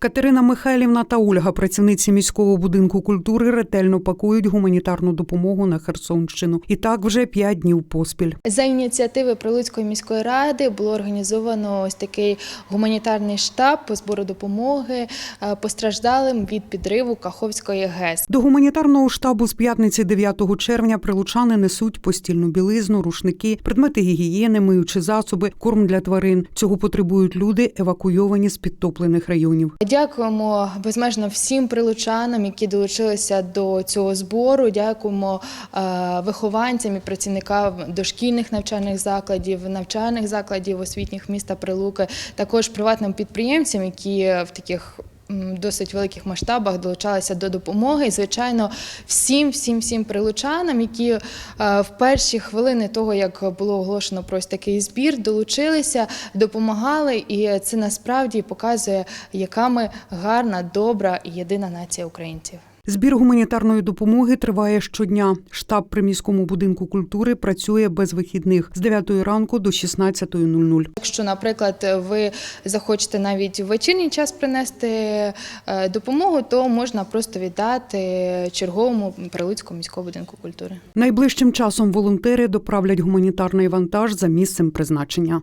Катерина Михайлівна та Ольга, працівниці міського будинку культури, ретельно пакують гуманітарну допомогу на Херсонщину. І так вже п'ять днів поспіль. За ініціативи Прилуцької міської ради було організовано ось такий гуманітарний штаб по збору допомоги е, постраждалим від підриву Каховської ГЕС. До гуманітарного штабу з п'ятниці 9 червня прилучани несуть постільну білизну, рушники, предмети гігієни, миючі засоби, корм для тварин. Цього потребують люди, евакуйовані з підтоплених районів. Дякуємо безмежно всім прилучанам, які долучилися до цього збору. Дякуємо е, вихованцям і працівникам дошкільних навчальних закладів, навчальних закладів освітніх міста Прилуки, також приватним підприємцям, які в таких досить великих масштабах долучалися до допомоги. І, звичайно, всім, всім, всім прилучанам, які е, в перші хвилини того, як було оголошено про ось такий збір, долучилися, допомагали, і це насправді показує, яка ми гарна, добра і єдина нація українців. Збір гуманітарної допомоги триває щодня. Штаб при міському будинку культури працює без вихідних з 9 ранку до 16.00. Якщо, наприклад, ви захочете навіть в вечірній час принести е, допомогу, то можна просто віддати черговому Прилуцькому міського будинку культури. Найближчим часом волонтери доправлять гуманітарний вантаж за місцем призначення.